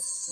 Yes.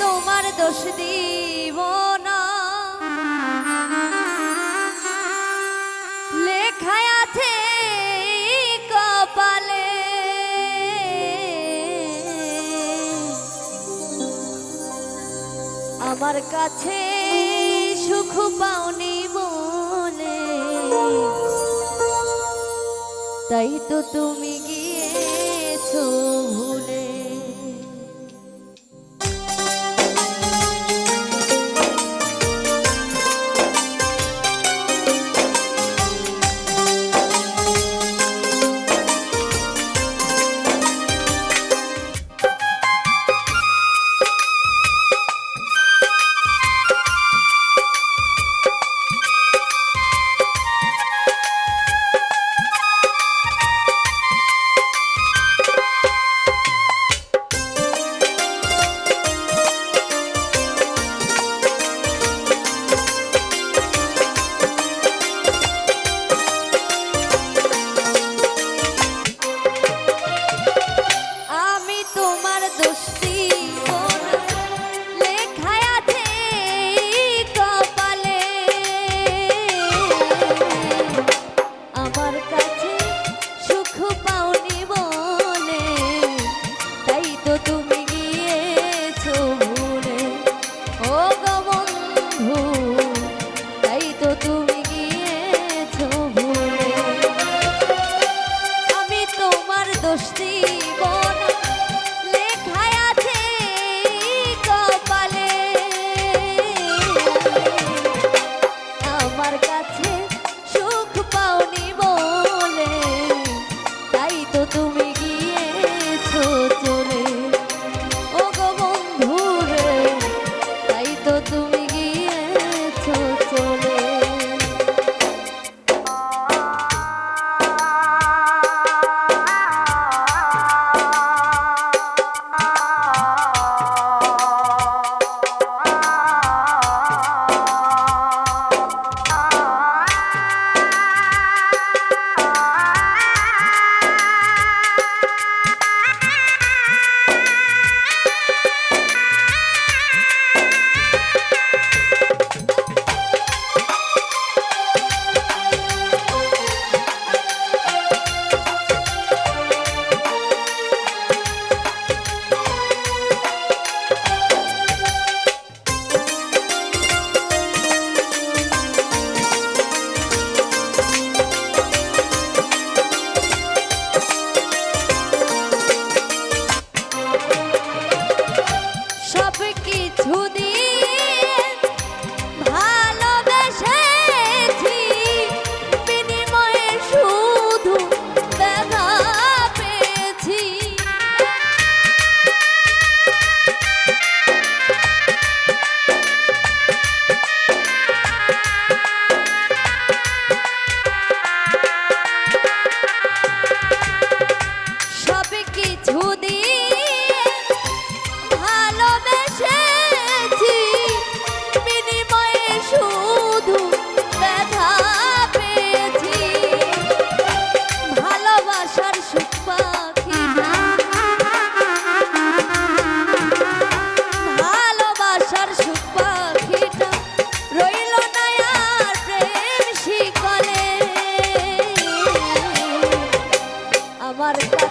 তোমার দোষ দিব না। লেখায় আছে কপালে। আমার কাছে সুখ পাওনি বলে। তাই তো তুমি গিয়েছো ভুলে। দোষ দিব Tavares.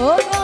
哦。